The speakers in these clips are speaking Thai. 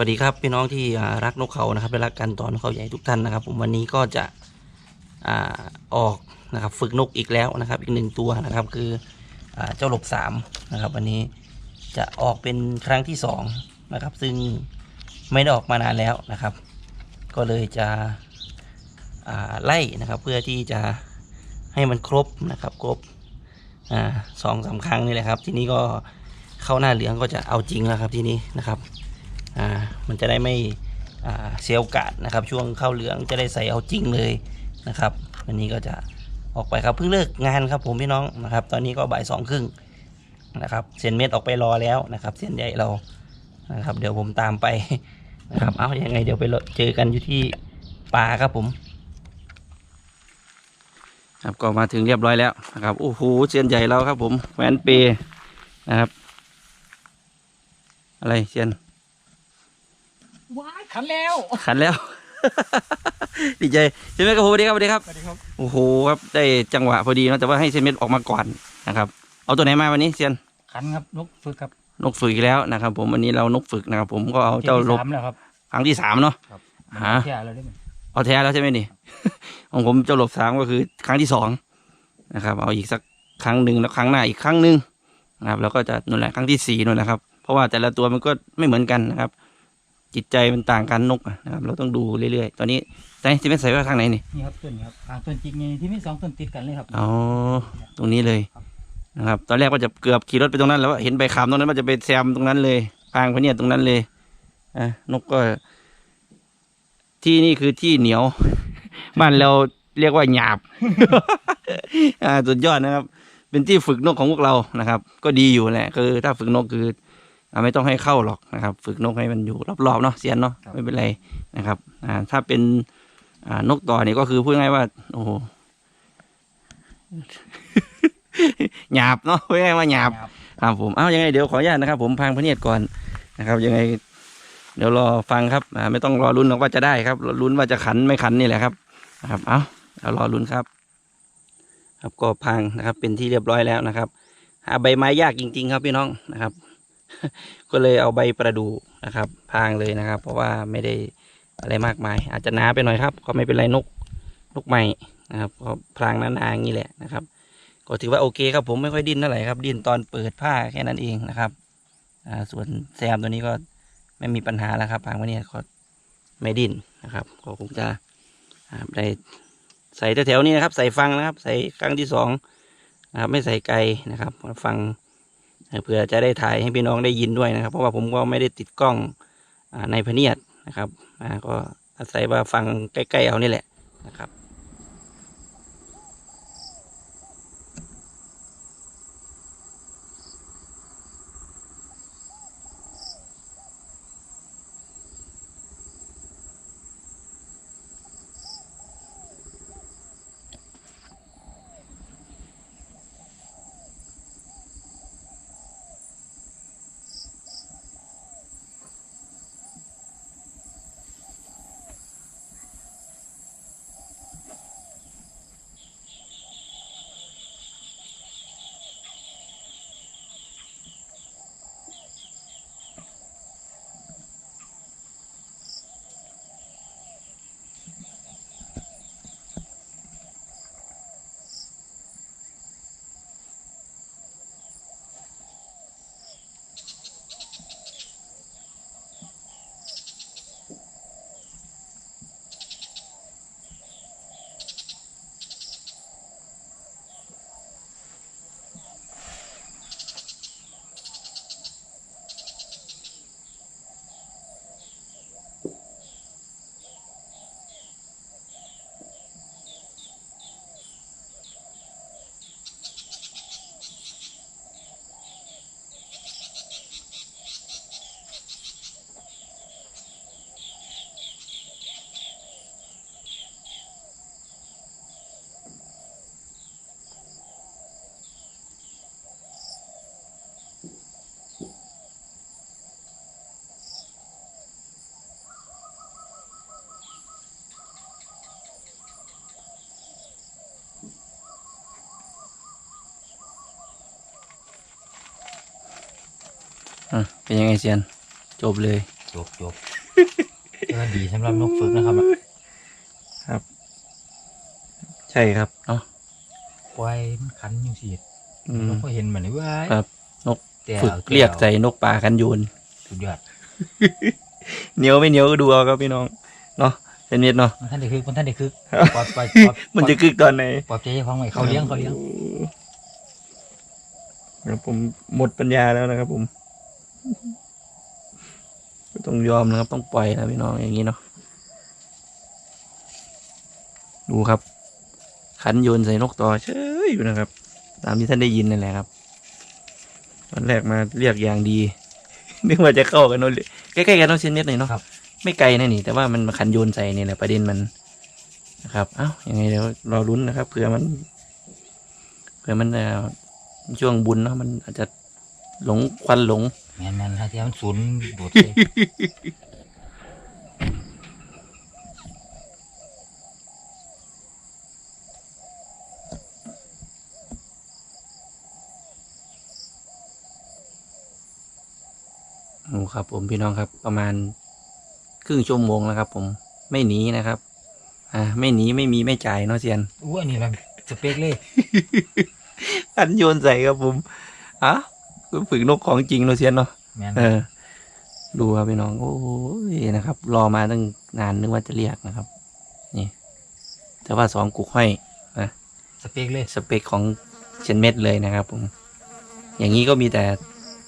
วัสดีครับพี่น้องที่รักนกเขานะครับและรักการต่อนกเขาใหญ่ทุกท่านนะครับ ผมวันนี้ก็จะอออกนะครับฝึกนกอีกแล้วนะครับ อีกหนึ่งตัวนะครับคืออเจ้าหลบสามนะครับ วันนี้จะออกเป็นครั้งที่สองนะครับ ซึ่งไม่ได้ออกมานานแล้วนะครับ ก็เลยจะไล่นะครับ เพื่อที่จะให้มันครบนะครับ ครบอสองสามครั้งนี่แหละครับ ทีนี้ก็เข้าหน้าเหลืองก็จะเอาจริงแล้วครับทีนี้นะครับ อ่า มันจะได้ไม่เสียโอกาสนะครับ ช่วงเข้าเหลืองจะได้ใส่เอาจริงเลยนะครับ วันนี้ก็จะออกไปครับเพิ่งเลิกงานครับผมพี่น้องนะครับ ตอนนี้ก็บ่ายสองครึ่งนะครับเซียนเม็ดออกไปรอแล้วนะครับเซียนใหญ่เรานะครับ เดี๋ยวผมตามไปนะครับเอายังไงเดี๋ยวไปเจอกันอยู่ที่ป่าครับผม ครับก็มาถึงเรียบร้อยแล้วนะครับโอ้โหเซียนใหญ่เราครับผมแหวนเปนะครับ อะไรเซียน ขันแล้วขันแล้ว ดีใจเซนเมตรครับผมสวัสดีครับสวัสดีครับสวัสดีครับโอ้โหครับได้จังหวะพอดีเนอะแต่ว่าให้เซนเมตรออกมาก่อนนะครับ เอาตัวไหนมาวันนี้เซียนขันครับนกฝึกครับนกฝึกอีกแล้วนะครับ ผมวันนี้เรานกฝึกนะครับ ผมก็เอาเจ้าลบที่สมแล้วครับครั้งที่สามเนาะครับฮะแค่เราได้ไหมเอาแท้แล้วใช่ไหมนี่ ของผมเจ้าหลบสามก็คือครั้งที่สองนะครับ เอาอีกสักครั้งหนึ่งแล้วครั้งหน้าอีกครั้งหนึ่งนะครับ แล้วก็จะนั่นแหละครั้งที่สี่นั่นแหละครับ เพราะว่าแต่ละตัวมันก็ไม่เหมือนกันนะครับ จิตใจมันต่างกันนกอะนะครับ เราต้องดูเรื่อยๆ ตอนนี้ไหนเซนเมตรใส่ไว้ทางไหนนี่ นี่ครับต้นนี้ครับทางต้นจริงนี่ที่มีสองต้นติดกันเลยครับ อ๋อ ตรงนี้เลยนะครับ ตอนแรกว่าจะเกือบขี่รถไปตรงนั้นแล้วเห็นใบขามตรงนั้นว่าจะไปแซมตรงนั้นเลยพางพะเนียดตรงนั้นเลยอะนกก็ ที่นี่คือที่เหนียว บ้านเราเรียกว่าหยาบ อ่าสุดยอดนะครับ เป็นที่ฝึกนกของพวกเรานะครับ ก็ดีอยู่แหละ คือถ้าฝึกนกคือ อ่าไม่ต้องให้เข้าหรอกนะครับ ฝึกนกให้มันอยู่รอบๆเนาะเสียนเนาะไม่เป็นไรนะครับอ่าถ้าเป็นอ่านกต่อเนี่ยก็คือพูดง่ายๆว่า โอ้โหหยาบเนาะพูดง่ายๆว่าหยาบครับครับผมเอ้ายังไงเดี๋ยวขออนุญาตนะครับผมพังพระเนียดก่อนนะครับ ยังไง เดี๋ยวรอฟังครับอ่าไม่ต้องรอลุ้นหรอกว่าจะได้ครับรอลุ้นว่าจะขันไม่ขันนี่แหละครับนะครับ เอ้าเรารอลุ้นครับ ครับก็พังนะครับ เป็นที่เรียบร้อยแล้วนะครับหาใบไม้ยากจริง ๆ ครับพี่น้องนะครับ ก็เลยเอาใบประดู่นะครับ พางเลยนะครับ เพราะว่าไม่ได้อะไรมากมาย อาจจะหนาไปหน่อยครับ ก็ไม่เป็นไรนกนกใหม่นะครับก็พรางหนาๆอย่างนี้แหละนะครับ ก็ถือว่าโอเคครับผมไม่ค่อยดิ้นเท่าไหร่ครับดิ้นตอนเปิดผ้าแค่นั้นเองนะครับอ่าส่วนแซมตัวนี้ก็ไม่มีปัญหาแล้วครับพางวันนี้ก็ไม่ดิ้นนะครับ ก็คงจะได้ใส่แถวๆนี้นะครับ ใส่ฟังนะครับ ใส่ครั้งที่สองนะครับ ไม่ใส่ไกลนะครับฟัง เพื่อจะได้ถ่ายให้พี่น้องได้ยินด้วยนะครับ เพราะว่าผมก็ไม่ได้ติดกล้องอในพเนียดนะครับก็อาศัยว่าฟังใกล้ๆเอานี่แหละนะครับ อะเป็นยังไงเซียน จบเลย จบจบก็ดีสำหรับนกฝึกนะครับ ใช่ครับเนาะควายมันขันอยู่สิอืมนกก็เห็นเหมือนว่าครับ นกแต่ฝึกเรียกใส่นกป่ากันโยนสุดยอดเหนียวไม่เหนียวก็ดูเอาครับพี่น้องเนาะเป็นเม็ดเนาะมันท่านได้คึกมันท่านได้คึกปลอดปลอดปลอดมันจะกึกตอนไหนปลอบใจเจ้าของไว้เขาเลี้ยงเขาเลี้ยงครับผมหมดปัญญาแล้วนะครับผม ต้องยอมนะครับ ต้องปล่อยนะพี่น้องอย่างนี้เนาะดูครับ ขันโยนใส่นกต่อเชยอยู่นะครับ ตามที่ท่านได้ยินนั่นแหละครับ ตอนแรกมาเรียกอย่างดีนึกว่าจะเข้ากันเนอะใกล้ๆกันเนอะเซนเมตรหน่อยเนาะครับไม่ไกลนะนี่ แต่ว่ามันมาขันโยนใส่นี่แหละประเด็นมันนะครับ เอ้ายังไงเดี๋ยวรอรุ้นนะครับเผื่อมันเผื่อมันเอ่อช่วงบุญเนาะมันอาจจะหลงควันหลง แมนแมนถ้าที่มันศูนย์โดดเลยโอ้ครับ ผมพี่น้องครับประมาณครึ่งชั่วโมงแล้วครับ ผมไม่หนีนะครับ อ่า ไม่หนีไม่มีไม่จ่ายเนาะเซียนอู้อันนี้มันสเปกเลยขันโยนใส่ครับผมอะ ฝึกนกของจริงเนาะเซียนเนาะแมนเออ ดูครับพี่น้อง โอ้ยนะครับ รอมาตั้งนานนึกว่าจะเรียกนะครับ นี่ แต่ว่าสองกุกห้อยสเปกเลยสเปคของเชนเม็ดเลยนะครับ ผม อย่างนี้ก็มีแต่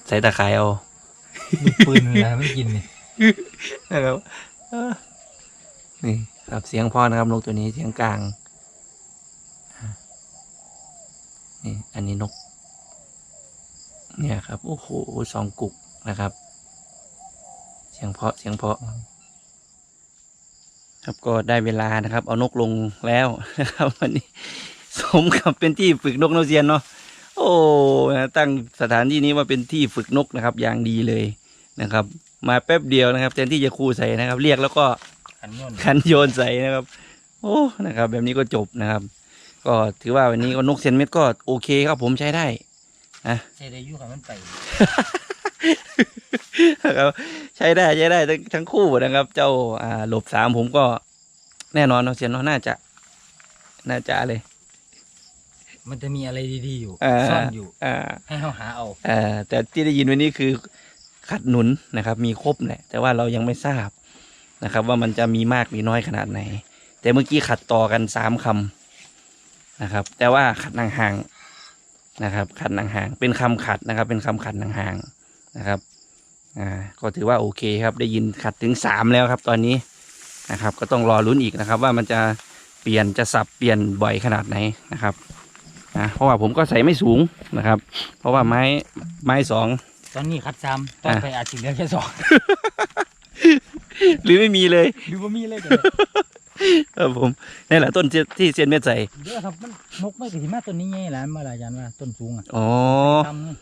ใส่ตะขายเอาลูกปืนอะไรไม่กินนี่นะครับเออนี่ครับเสียงพ่อนะครับนกตัวนี้เสียงกลางอะนี่อันนี้นก เนี่ยครับโอ้โหสองกุกนะครับ เสียงเพราะเสียงเพราะ ครับก็ได้เวลานะครับ เอานกลงแล้วนะครับวันนี้สมกับเป็นที่ฝึกนกโนเซียนเนาะโอ้นะตั้งสถานที่นี้ว่าเป็นที่ฝึกนกนะครับ อย่างดีเลยนะครับ มาแป๊บเดียวนะครับแทนที่จะคูใส่นะครับ เรียกแล้วก็ขันโยนคันโยนใส่นะครับ โอ้นะครับ แบบนี้ก็จบนะครับ ก็ถือว่าวันนี้ก็นกเซนเม็ดก็โอเคครับผมใช้ได้ ใช่ได้อยุ่กับมันไปนะครับใช้ได้ใช้ได้ทั้งทั้งคู่นะครับ เจ้าอ่าหลบสามผมก็แน่นอนเนาะเซียนเนาะน่าจะ น่าจะเลย มันจะมีอะไรดีๆอยู่อ่าซ่อนอยู่อ่าให้เขาหาเอาอ่าแต่ที่ได้ยินวันนี้คือขัดหนุนนะครับ มีครบแหละแต่ว่าเรายังไม่ทราบนะครับ ว่ามันจะมีมากมีน้อยขนาดไหน แต่เมื่อกี้ขัดต่อกันสามคำนะครับ แต่ว่าขัดห่างๆ นะครับ ขัดห่างๆเป็นคำขัดนะครับ เป็นคำขัดห่างๆนะครับ อ่า ก็ถือว่าโอเคครับ ได้ยินขัดถึงสามแล้วครับตอนนี้นะครับ ก็ต้องรอลุ้นอีกนะครับ ว่ามันจะเปลี่ยนจะสับเปลี่ยนบ่อยขนาดไหนนะครับนะเพราะว่าผมก็ใส่ไม่สูงนะครับ เพราะว่าไม้ไม้สองตอนนี้คัดซ้ำตอนไปอาจจะเหลือแค่สองหรือไม่มีเลย หรือว่ามีเลยเดี๋ยว ครับผมนี่แหละต้นที่ที่เซียนเม็ดใส่เดี๋ยวครับมันนกไม่กระถิมาต้นนี้ไงล่ะเมื่อไหรอาจารย์ว่าต้นสูงอะอ๋อทำนี่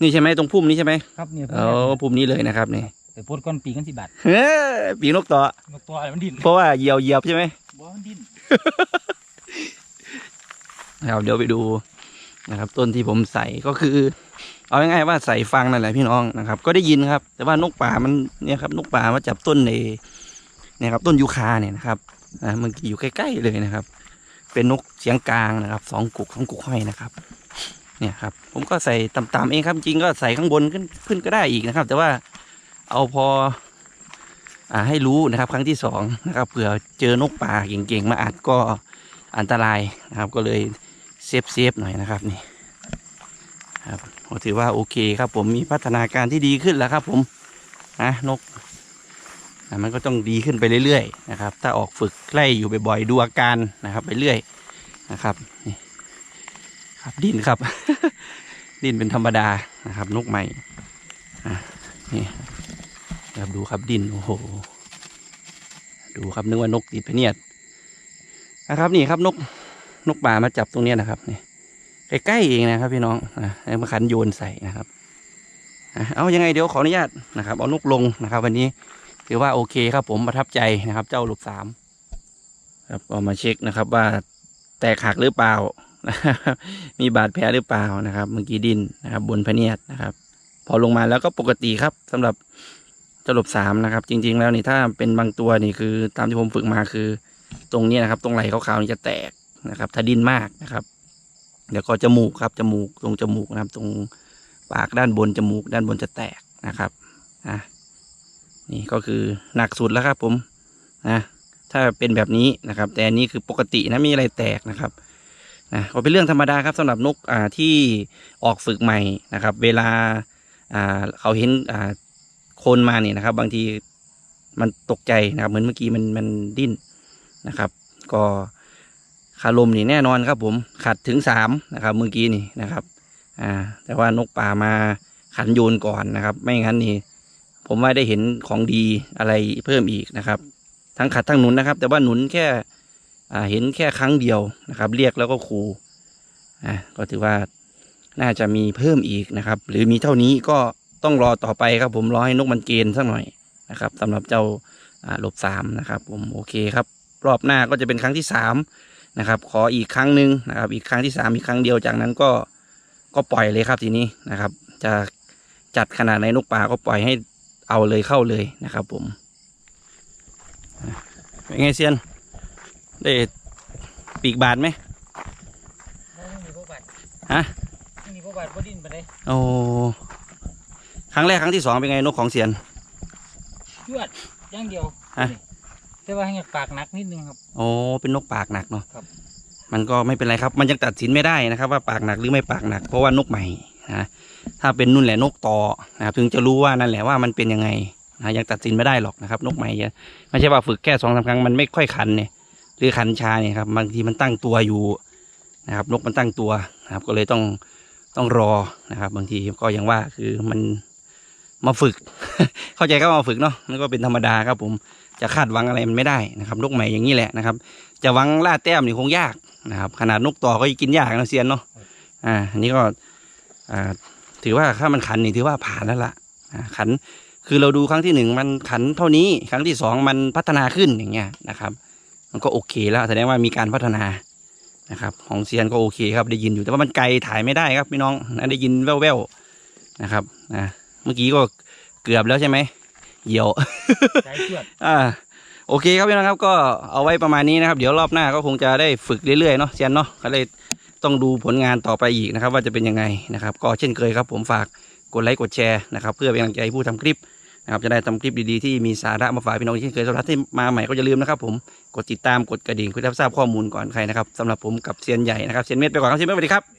นี่ใช่ไหมตรงพุ่มนี้ใช่ไหมครับเนี่ยอ๋อพุ่มนี้เลยนะครับนี่ไปโพดก้อนปีกันสิบบาทเฮ้ยปีกนกต่อนกตัวอะไรมันดิ้นเพราะว่าเหยียวเหยียบใช่ไหมบ่มันดิ้นนะครับเดี๋ยวไปดูนะครับ ต้นที่ผมใส่ก็คือ เอาง่ายๆว่าใส่ฟังนั่นแหละพี่น้องนะครับ ก็ได้ยินครับ แต่ว่านกป่ามันเนี่ยครับ นกป่ามาจับต้นในเนี่ยครับ ต้นยูคาเนี่ยนะครับ อ่ามันอยู่ใกล้ๆเลยนะครับ เป็นนกเสียงกลางนะครับสองกุกสองกุกห้อยนะครับ เนี่ยครับ ผมก็ใส่ต่ำๆเองครับจริงก็ใส่ข้างบนขึ้นขึ้นก็ได้อีกนะครับ แต่ว่าเอาพอ อ่าให้รู้นะครับ ครั้งที่สองนะครับเผื่อเจอนกป่าเก่งๆมาอัดก็อันตรายนะครับ ก็เลยเซฟเซฟๆหน่อยนะครับนี่ครับผมถือว่าโอเคครับผมมีพัฒนาการที่ดีขึ้นแล้วครับผมนะนก มันก็ต้องดีขึ้นไปเรื่อยๆนะครับ ถ้าออกฝึกไล่อยู่บ่อยๆดูอาการนะครับ ไปเรื่อยนะครับนี่ครับดินครับ ดินเป็นธรรมดานะครับนกใหม่อะนี่ครับดูครับดินโอ้โห ดูครับนึกว่านกติดพะเนียดนะครับนี่ครับนกนกป่ามาจับตรงเนี้ยนะครับนี่ใกล้ๆเองนะครับ พี่น้องนะมาขันโยนใส่นะครับเอายังไงเดี๋ยวขออนุญาตนะครับ เอานกลงนะครับ วันนี้ ถือว่าโอเคครับผมประทับใจนะครับ เจ้าลูกสามครับเอามาเช็คนะครับว่าแตกหักหรือเปล่า มีบาดแผลหรือเปล่านะครับ เมื่อกี้ดินนะครับ บนพเนียดนะครับ พอลงมาแล้วก็ปกติครับสำหรับตลบสามนะครับ จริง ๆ แล้วนี่ถ้าเป็นบางตัวนี่คือ ตามที่ผมฝึกมาคือ ตรงนี้นะครับ ตรงไหล่ขาวๆนี่จะแตกนะครับ ถ้าดินมากนะครับเดี๋ยวก็จมูกครับจมูกตรงจมูกนะครับ ตรงปากด้านบนจมูกด้านบนจะแตกนะครับอะ นี่ก็คือหนักสุดแล้วครับผมนะถ้าเป็นแบบนี้นะครับ แต่อันนี้คือปกตินะมีอะไรแตกนะครับนะก็เป็นเรื่องธรรมดาครับสำหรับนกอ่าที่ออกฝึกใหม่นะครับ เวลาอ่าเขาเห็นอ่าคนมาเนี่ยนะครับ บางทีมันตกใจนะครับ เหมือนเมื่อกี้มันมันดิ้นนะครับ ก็คารมนี่แน่นอนครับ ผมขัดถึงสามนะครับ เมื่อกี้นี่นะครับ อ่า แต่ว่านกป่ามาขันโยนก่อนนะครับ ไม่งั้นนี่ ผมว่าได้เห็นของดีอะไรเพิ่มอีกนะครับ ทั้งขัดทั้งหนุนนะครับ แต่ว่าหนุนแค่เห็นแค่ครั้งเดียวนะครับ เรียกแล้วก็ขู่อ่าก็ถือว่าน่าจะมีเพิ่มอีกนะครับ หรือมีเท่านี้ก็ต้องรอต่อไปครับ ผมรอให้นกมันเกณฑ์สักหน่อยนะครับสำหรับเจ้าอ่าหลบสามนะครับผมโอเคครับ รอบหน้าก็จะเป็นครั้งที่สามนะครับ ขออีกครั้งหนึ่งนะครับ อีกครั้งที่สามอีกครั้งเดียวจากนั้นก็ก็ปล่อยเลยครับทีนี้นะครับ จะจัดขนาดในนกป่าก็ปล่อยให้ เอาเลยเข้าเลยนะครับ ผมเป็นไงเซียน ได้ปีกบาทไหมไม่มีพวกบัตรฮะไม่มีพวกบัตรบ่ดิ้นไปเลยโอ้ครั้งแรกครั้งที่สองเป็นไงนกของเซียนจวดอย่างเดียวฮะนี่แต่ว่าให้ปากหนักนิดนึงครับโอ้เป็นนกปากหนักเนาะครับ มันก็ไม่เป็นไรครับ มันยังตัดสินไม่ได้นะครับ ว่าปากหนักหรือไม่ปากหนัก เพราะว่านกใหม่นะ ถ้าเป็นนุ่นแหละนกต่อนะครับถึงจะรู้ว่านั่นแหละว่ามันเป็นยังไงนะยังตัดสินไม่ได้หรอกนะครับ นกใหม่เนี่ยไม่ใช่ว่าฝึกแค่สองสามครั้งมันไม่ค่อยขันเนี่ยหรือขันชาเนี่ยครับบางทีมันตั้งตัวอยู่นะครับ นกมันตั้งตัวนะครับ ก็เลยต้องต้องรอนะครับ บางทีก็อย่างว่าคือมันมาฝึก เข้าใจก็มาฝึกเนาะนั่นก็เป็นธรรมดาครับ ผมจะคาดหวังอะไรมันไม่ได้นะครับ นกใหม่อย่างนี้แหละนะครับ จะหวังล่าแต้มนี่คงยากนะครับ ขนาดนกต่อก็ยังกินยากนะเซียนเนาะอ่าอันนี้ก็อ่า ถือว่าถ้ามันขันนี่ถือว่าผ่านแล้วล่ะอ่าขันคือเราดูครั้งที่หนึ่งมันขันเท่านี้ ครั้งที่สองมันพัฒนาขึ้นอย่างเงี้ยนะครับ มันก็โอเคแล้วแสดงว่ามีการพัฒนานะครับ ของเซียนก็โอเคครับได้ยินอยู่แต่ว่ามันไกลถ่ายไม่ได้ครับพี่น้องนะได้ยินแว่วๆนะครับนะเมื่อกี้ก็เกือบแล้วใช่ไหมเหยี่ยวใจจวดอ่าโอเคครับพี่น้องครับก็เอาไว้ประมาณนี้นะครับ เดี๋ยวรอบหน้าก็คงจะได้ฝึกเรื่อยๆเนาะเซียนเนาะก็เลย ต้องดูผลงานต่อไปอีกนะครับ ว่าจะเป็นยังไงนะครับ ก็เช่นเคยครับ ผมฝากกดไลค์กดแชร์นะครับ เพื่อเป็นกำลังใจให้ผู้ทำคลิปนะครับจะได้ทำคลิปดีๆที่มีสาระมาฝากพี่น้องเช่นเคยสำหรับที่มาใหม่ก็อย่าลืมนะครับ ผมกดติดตามกดกระดิ่งเพื่อรับทราบข้อมูลก่อนใครนะครับสำหรับผมกับเซียนใหญ่นะครับเซียนเม็ดไปก่อนครับเซียนเม็ดสวัสดีครับ